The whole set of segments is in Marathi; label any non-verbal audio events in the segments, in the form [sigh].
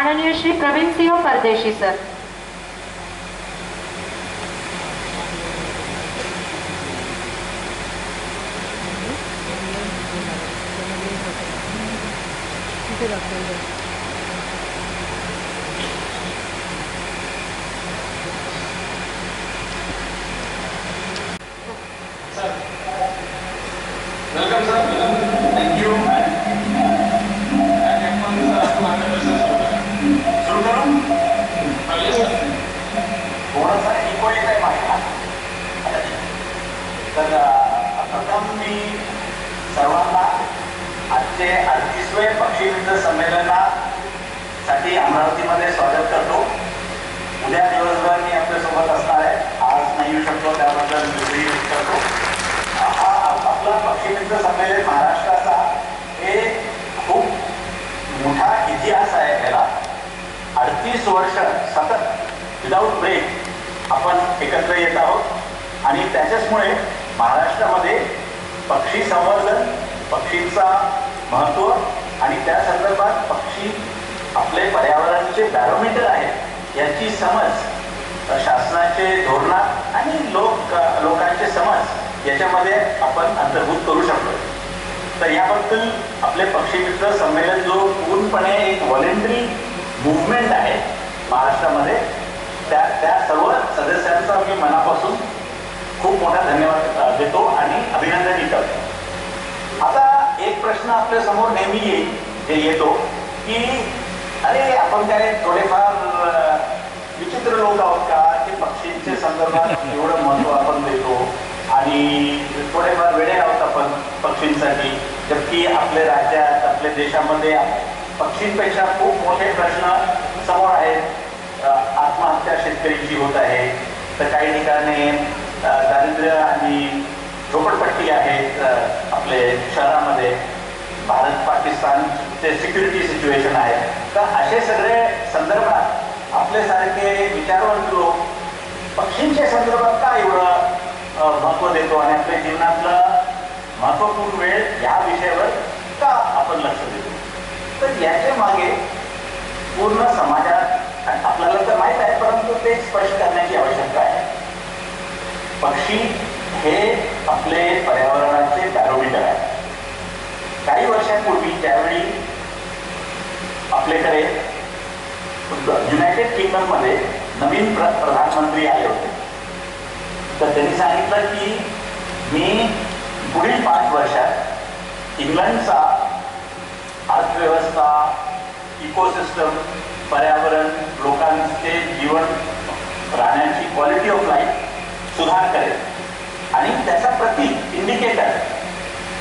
माननीय श्री प्रवीण सिंह परदेशी सर. Welcome, तर प्रथम मी सर्वांना आजचे अडतीसवे पक्षी संमेलनासाठी अमरावतीमध्ये स्वागत करतो उद्या दिवसभर मी आपल्यासोबत असणार आहे आज नाही येऊ शकतो त्याबद्दल मी करतो हा आपला पक्षी संमेलन महाराष्ट्राचा हे खूप मोठा इतिहास आहे याला अडतीस वर्ष सतत विदाऊट ब्रेक आपण एकत्र येत आहोत आणि त्याच्याचमुळे महाराष्ट्रामध्ये पक्षी संवर्धन पक्षींचा महत्त्व आणि त्या संदर्भात पक्षी आपले पर्यावरणाचे बॅरोमीटर आहेत याची समज शासनाचे धोरणात आणि लोक लोकांचे समज याच्यामध्ये आपण अंतर्भूत करू शकतो. तर याबद्दल आपले पक्षी मित्र संमेलन जो पूर्णपणे एक व्हॉलेंटरी मुवमेंट आहे महाराष्ट्रामध्ये त्या त्या सर्व सदस्यांचा मी मनापासून खूप मोठा धन्यवाद देतो आणि अभिनंदनही करतो. आता एक प्रश्न आपल्यासमोर नेहमी येईल येतो की अरे आपण काय थोडेफार विचित्र लोक आहोत का? की पक्षींच्या संदर्भात एवढं महत्त्व आपण देतो आणि थोडेफार वेळे आहोत आपण पक्षींसाठी जबकी आपल्या राज्यात आपल्या देशामध्ये पक्षींपेक्षा खूप मोठे प्रश्न समोर आहेत. आत्महत्या शेतकऱ्यांची होत आहे. तर काही ठिकाणी दारिद्र्य आणि झोपडपट्टी आहेत आपले शहरामध्ये. भारत पाकिस्तान ते सिक्युरिटी सिच्युएशन आहे. तर असे सगळे संदर्भात आपल्यासारखे विचारवंत लोक पक्षींच्या संदर्भात का एवढं महत्त्व देतो आणि आपल्या जीवनातलं महत्त्वपूर्ण वेळ या विषयावर का आपण लक्ष देतो? तर याच्या मागे पूर्ण समाजात आणि आपल्याला तर माहीत आहे परंतु ते स्पष्ट करण्याची आवश्यकता आहे पक्षी हे आपले पर्यावरणाचे बॅरोमीटर आहे. काही वर्षांपूर्वी ज्यावेळी आपल्याकडे युनायटेड किंगडममध्ये नवीन प्र प्रधानमंत्री आले होते. तर त्यांनी सांगितलं की मी पुढील पाच वर्षात इंग्लंडचा अर्थव्यवस्था इकोसिस्टम पर्यावरण लोकांचे जीवन राहण्याची क्वालिटी ऑफ लाईफ सुधार करेल. आणि त्याचा प्रतीक इंडिकेटर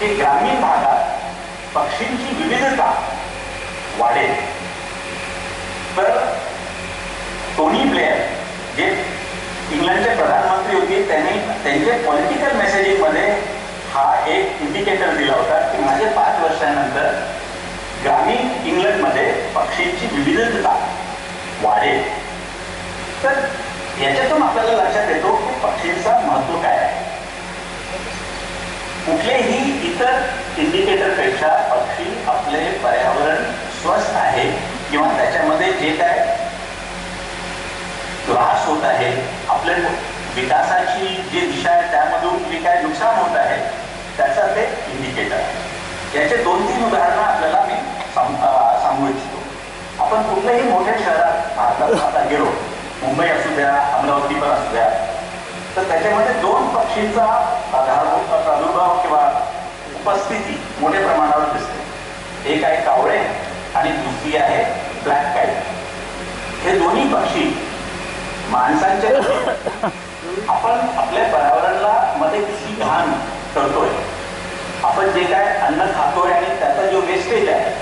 हे ग्रामीण भागात पक्षींची विविधता वाढेल. तर टोनी ब्लेअर जे इंग्लंडचे प्रधानमंत्री होते त्यांनी त्यांच्या पॉलिटिकल मेसेजिंगमध्ये हा एक इंडिकेटर दिला होता की माझे पाच वर्षानंतर ग्रामीण इंग्लंडमध्ये पक्षींची विविधता वाढेल. तर याच्यातून आपल्याला लक्षात येतो की पक्षींचा महत्त्व काय आहे. कुठलेही इतर इंडिकेटरपेक्षा पक्षी आपले पर्यावरण स्वस्थ आहे किंवा त्याच्यामध्ये जे काय त्रास होत आहे आपल्या विकासाची जी दिशा आहे त्यामधून जे काय नुकसान होत आहे त्याचा ते इंडिकेटर आहे. याचे दोन तीन उदाहरणं आपल्याला मी सांगू इच्छितो. आपण कुठल्याही मोठ्या शहरात भारतात आता गेलो मुंबई असू द्या अमरावती पण असू द्या तर त्याच्यामध्ये दोन पक्षींचा आधारभूत प्रादुर्भाव किंवा उपस्थिती मोठ्या प्रमाणावर दिसते. एक आहे कावळे आणि दुसरी आहे ब्लॅक काईट. हे दोन्ही पक्षी माणसांच्या [laughs] आपण आपल्या पर्यावरणाला मध्ये किती घाण करतोय. आपण जे काय अन्न खातोय आणि त्याचा जो वेस्टेज आहे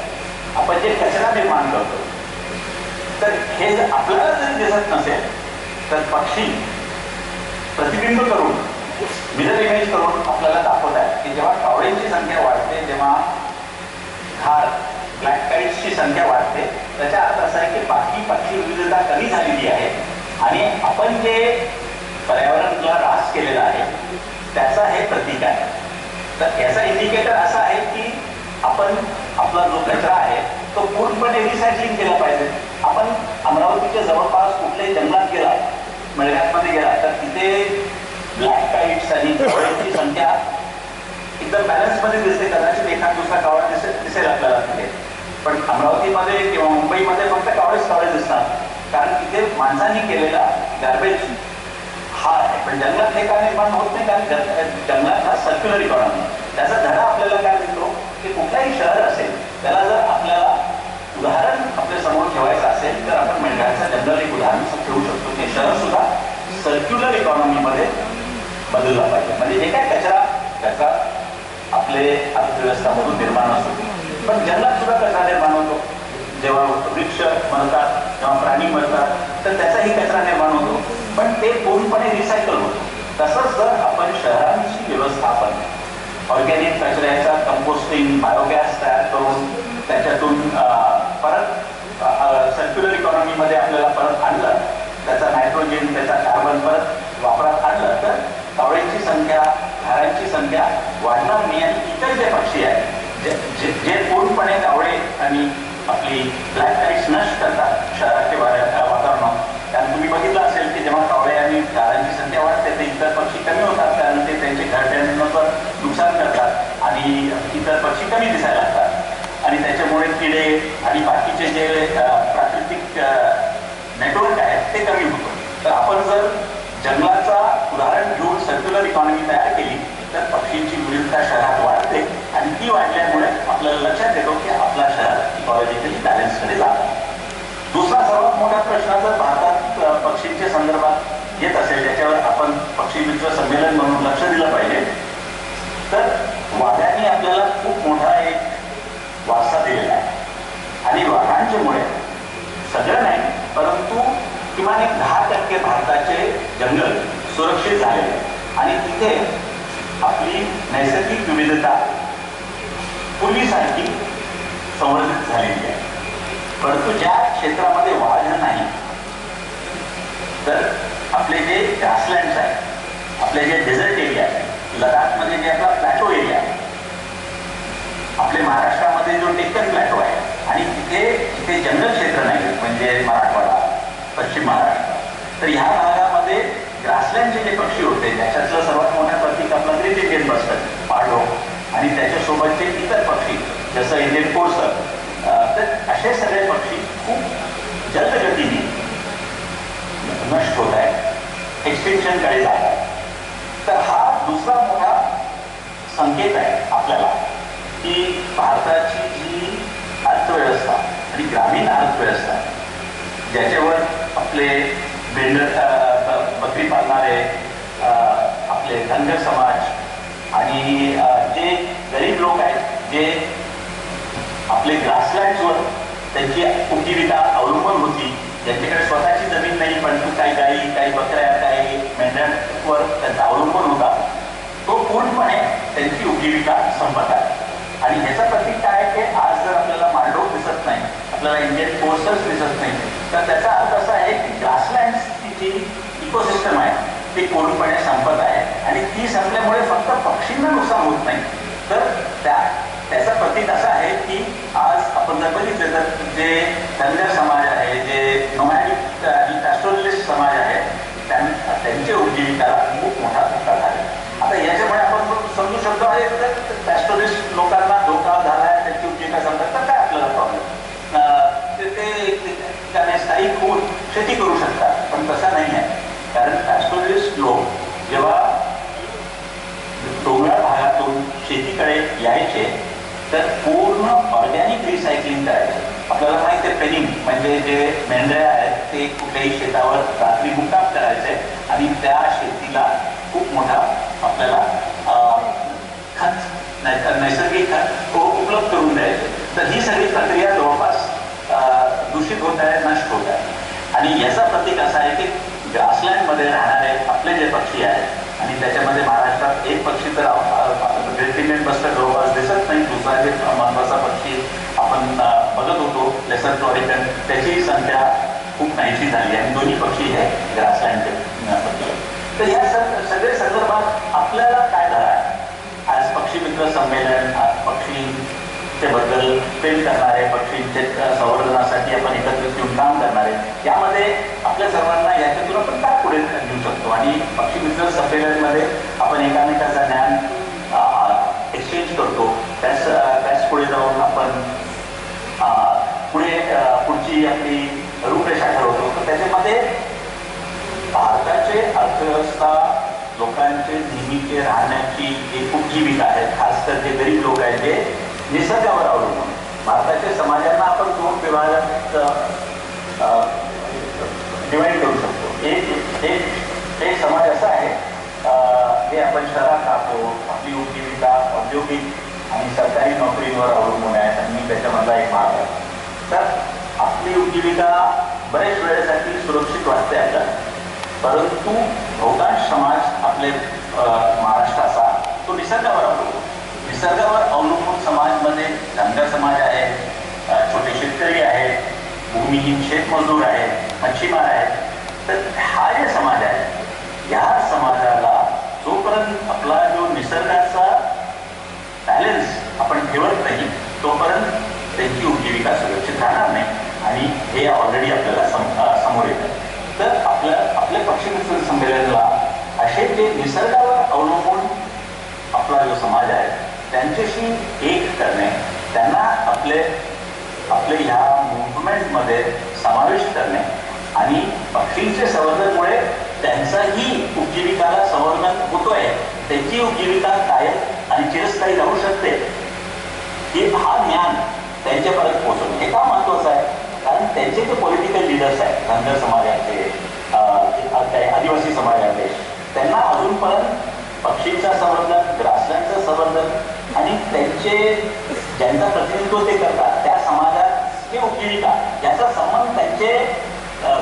आपण जे कचरा निर्माण करतो तर हे जर आपल्याला जरी दिसत नसेल तर पक्षी प्रतिबिंब करून मिरर इमेज करून आपल्याला दाखवत आहे की जेव्हा कावळ्यांची संख्या वाढते तेव्हा घार ब्लॅक काईट्सची संख्या वाढते त्याचा अर्थ असा आहे की बाकी पक्षी विविधता कमी झालेली आहे. आणि आपण जे पर्यावरणाला ऱ्हास केलेला आहे त्याचा हे प्रतीक आहे. तर याचा इंडिकेटर असा आहे की आपण आपला जो कचरा आहे तो पूर्णपणे रिसायकलिंग केला पाहिजे. आपण अमरावतीच्या जवळपास कुठल्याही जंगलात गेला मेळघाटमध्ये गेला तिथे ब्लॅक काईट्स आणि कावळ्यांची संख्या एकदम बॅलन्समध्ये दिसते कदाचित एखाद दुसरा कावळा दिसेल दिसेल आपल्याला तिथे. पण अमरावतीमध्ये किंवा मुंबईमध्ये फक्त कावळेच कावळे दिसतात. कारण तिथे माणसांनी केलेला गार्बेज हा आहे. पण जंगलात हे काय निर्माण होत नाही कारण जंगलात हा सर्क्युलर इकॉनॉमी त्याचा धडा आपल्याला काय मिळतो? की कुठलाही शहर असेल त्याला जर आपल्याला उदाहरण आपल्यासमोर ठेवायचं असेल तर आपण मेंढराचं जंगल एक उदाहरण ठेवू शकतो. ते शहर सुद्धा सर्क्युलर इकॉनॉमीमध्ये बदलला पाहिजे. म्हणजे जे काय त्याच्या त्याचा आपले अर्थव्यवस्थामधून निर्माण असतो. पण जंगलात सुद्धा कचरा निर्माण होतो जेव्हा वृक्ष मरतात जेव्हा प्राणी मरतात तर त्याचाही कचरा निर्माण होतो. पण ते पूर्णपणे रिसायकल होतो. तसंच जर आपण शहरांची व्यवस्थापन ऑर्गॅनिक कचऱ्याचा कंपोस्टिंग बायोगॅस तयार करून त्याच्यातून परत सर्क्युलर इकॉनॉमीमध्ये आपल्याला परत आणलं त्याचा नायट्रोजन त्याचा कार्बन परत वापरात आणलं तर कावळ्यांची संख्या घरांची संख्या वाढणार नाही आणि इतर जे पक्षी आहेत जे जे- पूर्णपणे कावळे आणि आपली ब्लॅक टाईट्स नष्ट करतात शहराचे वातावरण वातावरणात. कारण तुम्ही बघितलं असेल की जेव्हा कावळे आणि घरांची संख्या वाढते ते इतर पक्षी कमी होतात कारण ते त्यांचे घरट्यांवर नुकसान करतात आणि इतर पक्षी कमी दिसायला लागतात. आणि त्याच्यामुळे किडे आणि बाकीचे जे प्राकृतिक नेटवर्क आहे ते कमी होतं. तर आपण जर जंगलाचा उदाहरण घेऊन सर्क्युलर इकॉनॉमी तयार केली तर पक्षींची विविधता शहरात वाढते आणि ती वाढल्यामुळे आपल्याला लक्षात येतो की आपला शहर इकॉलॉजिकली बॅलन्सकडे जातो दुसरा सर्वात मोठा प्रश्न जर भारतात पक्षींच्या संदर्भात येत असेल ज्याच्यावर आपण पक्षी मित्र संमेलन म्हणून लक्ष दिलं पाहिजे तर वाघांनी आपल्याला खूप मोठा एक वारसा दिलेला आहे. आणि वाघांच्यामुळे सगळं नाही परंतु किमान एक दहा टक्के भारताचे जंगल सुरक्षित झालेले आणि तिथे आपली नैसर्गिक विविधता पूर्वीसारखी संवर्धित झालेली आहे. परंतु ज्या क्षेत्रामध्ये वाढ नाही तर आपले जे ग्रासलँड्स आहेत आपले जे डेझर्ट एरिया आहे लडाखमध्ये जे आपला प्लॅटो एरिया आहे आपले महाराष्ट्रामध्ये जो टेक्कन प्लॅटो आहे आणि तिथे तिथे जंगल क्षेत्र नाही म्हणजे मराठवाडा पश्चिम महाराष्ट्र. तर ह्या भागामध्ये ग्रासलँडचे जे पक्षी होते त्याच्यातलं सर्वात मोठा प्रतीक आपला ग्रेट इंडियन बस्टर्ड पाडो आणि त्याच्यासोबतचे इतर पक्षी जसं इंडियन कोळसर तर असे सगळे पक्षी खूप जलदगतीने नष्ट होत आहेत. एक्सटेन्शनकडे जात आहे तर हा दुसरा मोठा संकेत आहे आपल्याला की भारताची जी अर्थव्यवस्था आणि ग्रामीण अर्थव्यवस्था ज्याच्यावर आपले बेंडर बकरी पाळणारे आपले धनगर समाज आणि जे गरीब लोक आहेत जे आपले ग्रासलँड्सवर त्यांची उपजीविका अवलंबून होती ज्यांच्याकडे स्वतःची जमीन नाही पण काही गाई काही बकऱ्या काही मेंढ्यांवर त्यांचा अवलंबून होता तो पूर्णपणे त्यांची उपजीविका संपत आहे आणि ह्याचं प्रतीक काय आहे आज जर आपल्याला मांडव दिसत नाही आपल्याला इंडियन कोर्सच दिसत नाही तर त्याचा अर्थ असा आहे की ग्रासलँड जी इकोसिस्टम आहे ती पूर्णपणे संपत आहे आणि ती संपल्यामुळे फक्त पक्षींना नुकसान होत नाही. तर त्या त्याचा प्रतीक असा आहे की आज आपण जर बघितलं तर जे धनगर समाज आहे जे नोमॅडिक आणि समाज आहे त्यांच्या उपजीविकाला खूप मोठा धक्का झाला. आता याच्यामुळे आपण समजू शकतो आहे तर कॅस्ट्रोलिस्ट लोकांना धोका झाला आहे त्यांची उपजीविका संपत तर काय आपल्याला प्रॉब्लेम ते ते त्याने स्थायिक होऊन शेती करू शकतात. पण तसा नाही आहे. कारण पॅस्ट्रोलिस्ट लोक जेव्हा डोंगराळ भागातून शेतीकडे यायचे तर पूर्ण ऑर्गॅनिक रिसायकलिंग करायचे. आपल्याला माहिती आहे पेनिंग म्हणजे जे मेंढऱ्या आहेत ते कुठल्याही शेतावर रात्री मुक्काम करायचे आणि त्या शेतीला खूप मोठा आपल्याला खत नैसर्गिक खत उपलब्ध करून द्यायचे. तर ही सगळी प्रक्रिया जवळपास दूषित होत आहे नष्ट होत आहे. आणि याचा प्रतीक असा आहे की ग्रासलँडमध्ये राहणारे आपले जे पक्षी आहेत आणि त्याच्यामध्ये महाराष्ट्रात एक पक्षी तर ग्रेट बस्टर जवळपास दिसत नाही. दुसरा जे महत्त्वाचा पक्षी आपण बघत होतो लेसर टॉरिकन त्याची संख्या खूप नाहीशी झाली आणि दोन्ही पक्षी हे ग्रासलँडचे पक्षी तर या सगळे संदर्भात आपल्याला काय धडा आज पक्षी मित्र संमेलन बद्दल प्रेम करणारे पक्षींचे संवर्धनासाठी आपण एकत्रित येऊन काम करणारे यामध्ये आपल्या सर्वांना याच्यातून आपण काय पुढे घेऊ शकतो? आणि पक्षी मित्र संमेलनमध्ये आपण एकामेकाचा ज्ञान एक्सचेंज करतो. त्याच त्याच पुढे जाऊन आपण पुढे पुढची आपली रूपरेषा ठरवतो. तर त्याच्यामध्ये भारताचे अर्थव्यवस्था लोकांचे नेहमीचे राहण्याची एक उपजीविका आहे खास तर जे गरीब लोक आहेत ते निसर्गावर अवलंबून भारताच्या समाजांना आपण दोन विभागात डिवाईड करू शकतो? एक एक एक समाज असा आहे अं, जे आपण शहरात राहतो आपली उपजीविका औद्योगिक आणि सरकारी नोकरीवर अवलंबून आहे आणि मी त्याच्यामधला एक भाग आहे. तर आपली उपजीविका बरेच वेळेसाठी सुरक्षित वाटते आता परंतु बहुतांश समाज आपले महाराष्ट्राचा तो निसर्गावर अवलंबून निसर्गावर अवलंबून समाजमध्ये धनगर समाज आहे छोटे शेतकरी आहेत भूमिहीन शेतमजूर आहेत मच्छीमार आहेत. तर हा जे समाज आहे या समाजाला जोपर्यंत आपला जो निसर्गाचा बॅलन्स आपण ठेवत नाही तोपर्यंत त्यांची उपजीविका सुरक्षित राहणार नाही. आणि हे ऑलरेडी आपल्याला सम समोर येतं. तर आपल्या आपल्या पक्षी मित्र संमेलनाला असे जे निसर्गावर अवलंबून आपला जो समाज आहे त्यांच्याशी एक करणे त्यांना आपले आपले ह्या मुवमेंटमध्ये समावेश करणे आणि पक्षींचे संवर्धनमुळे त्यांचाही उपजीविकाला संवर्धन होतोय त्यांची उपजीविका कायम आणि चिरस्थायी राहू शकते. हे हा ज्ञान त्यांच्यापर्यंत पोहोचवणं. हे का महत्वाचं आहे? कारण त्यांचे जे पॉलिटिकल लिडर्स आहेत धनगर समाजाचे काही आदिवासी समाजाचे त्यांना अजूनपर्यंत पक्षींचा संवर्धन ग्रासलँडचं संवर्धन त्यांचे ज्यांचा प्रतिनिधित्व ते करतात त्या समाजात किंवा उपजीविका याचा संबंध त्यांचे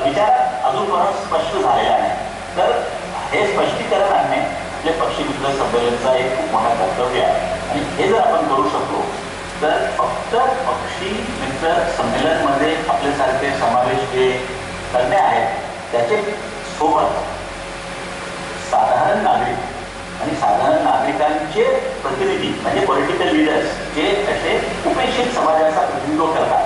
विचार अजूनपर्यंत स्पष्ट झालेला नाही. तर हे स्पष्टीकरण आणणे आपले पक्षी मित्र संमेलनचा एक खूप मोठा कर्तव्य आहे. आणि हे जर आपण करू शकलो तर फक्त पक्षी मित्र संमेलनमध्ये आपल्यासारखे समावेश जे करणे आहेत त्याचे सोबत साधारण नागरिक आणि साधारण नागरिकांचे प्रतिनिधी म्हणजे पॉलिटिकल लीडर्स जे असे उपेक्षित समाजाचा प्रतिनिधित्व करतात.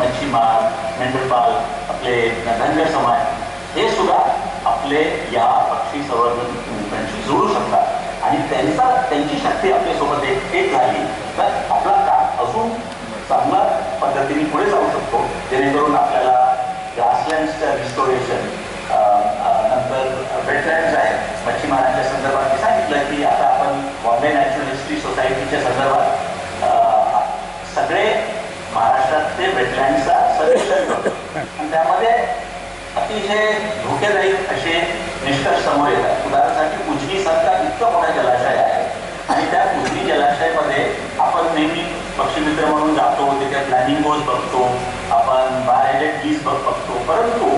मच्छीमार मेंढपाल आपले धनगर समाज हे सुद्धा आपले या पक्षी संवर्धन मुवमेंटशी जोडू शकतात. आणि त्यांचा त्यांची शक्ती आपल्यासोबत एक एक झाली तर आपला काम अजून चांगल्या पद्धतीने पुढे जाऊ शकतो. जेणेकरून आपल्याला ग्रासलँड्सचं रिस्टोरेशन नंतर वेटलँड्स आहेत मच्छीमारांच्या संदर्भात मी सांगितलं की आता आपण बॉम्बे नॅचरल हिस्ट्री सोसायटीच्या संदर्भात सगळे महाराष्ट्रातले वेटलँडचा सर्वेक्षण आणि त्यामध्ये अतिशय धोकेदायी असे निष्कर्ष समोर येतात. उदाहरणासाठी उजनी सारखा इतका मोठा जलाशय आहे आणि त्या उजनी जलाशयामध्ये आपण नेहमी पक्षीमित्र म्हणून जातो तिथे प्लॅनिंग बोज बघतो आपण बाहेर बीज बघ बघतो. परंतु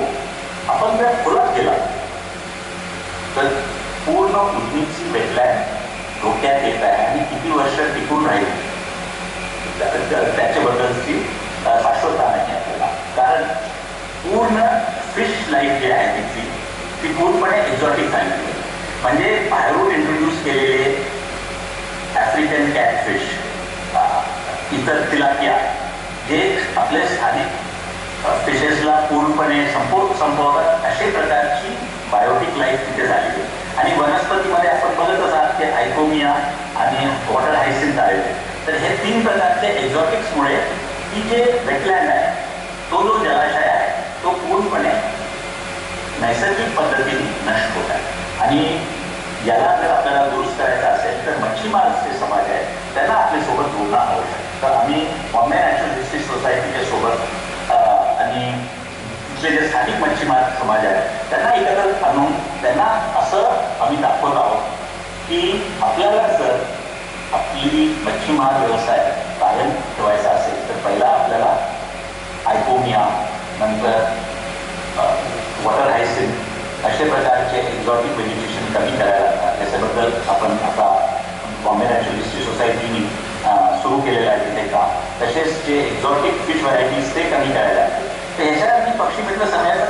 आपण जर खोलात गेला तर पूर्ण उजनीची वेटलँड धोक्यात येत आहे आणि किती वर्ष टिकून राहील त्या- त्या- त्याच्याबद्दलची अ, शाश्वतता नाही आपल्याला कारण पूर्ण फिश लाईफ जी आहे तिची ती पूर्णपणे एक्झॉटिक झालेली आहे म्हणजे बाहेरून इंट्रोड्यूस केलेले आफ्रिकन कॅटफिश इतर तिलापिया जे आपले स्थानिक फिशेसला पूर्णपणे संपव संपवतात अशा प्रकारची बायोटिक लाईफ तिथे झालेली आणि वनस्पतीमध्ये आपण बघत असाल की आयकोमिया आणि वॉटर हायसिंथ आलेले तर हे तीन प्रकारचे एक्झॉटिक्समुळे ही जे वेटलँड आहे तो जो जलाशय आहे तो पूर्णपणे नैसर्गिक पद्धतीने नष्ट होत आहे आणि याला जर आपल्याला दुरुस्त करायचं असेल तर मच्छीमार जे समाज आहे त्यांना आपल्यासोबत जोडणं आवश्यक आहे. तर आम्ही बॉम्बे नॅशनल डिस्ट्रिक्ट सोसायटीच्या सोबत आणि जे स्थानिक मच्छीमार समाज आहे त्यांना एकत्र आणून त्यांना असं आम्ही दाखवत आहोत की आपल्याला जर आपली मच्छीमार व्यवसाय कायम ठेवायचा असेल तर पहिला आपल्याला आयकोमिया नंतर वॉटर हायसिन अशा प्रकारचे एक्झॉटिक व्हेजिटेशन कमी करायला लागतात. त्याच्याबद्दल आपण आता बॉम्बे नॅचरल हिस्ट्री सुरू केलेलं आहे तिथे का? तसेच जे एक्झॉटिक फिश व्हरायटीज ते कमी करायला लागतात. तर ह्याच्यात मी पक्षी मित्र सांगायचं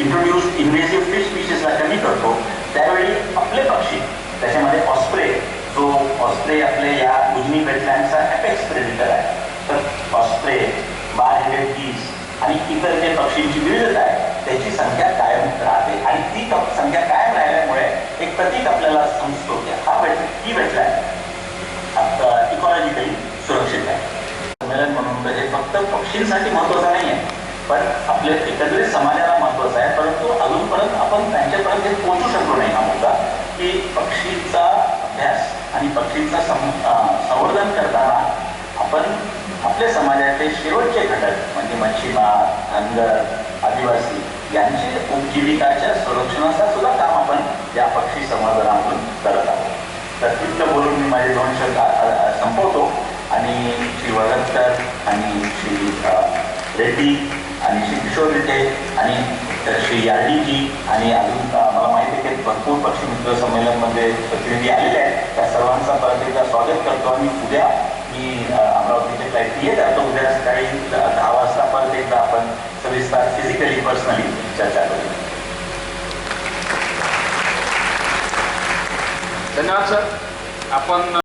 इंट्रोड्यूस इन्व्हेसिव्ह फिश स्पीशीजला कमी करतो त्यावेळी आपले पक्षी त्याच्यामध्ये ऑस्प्रे जो ऑस्प्रे आपले या उजनी वेटलँडचा अपेक्स प्रेडिटर आहे. तर ऑस्प्रे बार हेडेड कीज आणि इतर जे पक्षींची विविधता आहे त्याची संख्या कायम राहते. आणि ती संख्या कायम राहिल्यामुळे एक प्रतीक आपल्याला समजतो की हा वेट ही वेटलँड आता इकॉलॉजिकली सुरक्षित आहे. संमेलन म्हणून हे फक्त पक्षींसाठी महत्वाचं नाही आहे पण आपल्या एकंदरीत समाजाला महत्त्वाचा आहे परंतु अजूनपर्यंत आपण त्यांच्यापर्यंत हे पोहोचू शकलो नाही हा मुद्दा. की पक्षीचा अभ्यास आणि पक्षीचा संवर्धन करताना आपण आपल्या समाजाचे शेवटचे घटक म्हणजे मच्छीमार धनगर आदिवासी यांचे उपजीविकाच्या संरक्षणाचा सुद्धा काम आपण या पक्षी संवर्धनातून करत आहोत. तर तितकं बोलून मी माझे दोन शब्द संपवतो. आणि श्री वरदकर आणि श्री रेड्डी आणि श्री किशोर रेड्डे आणि श्री जी आणि अजून मला माहिती आहे की भरपूर पक्षी मित्र संमेलनमध्ये प्रतिनिधी आलेले आहेत. त्या सर्वांचा परत एकदा स्वागत करतो आणि उद्या मी अमरावतीच्या फ्लाईट येत आहे. उद्या सकाळी दहा वाजता परत एकदा आपण सविस्तर फिजिकली पर्सनली चर्चा करू. धन्यवाद सर. आपण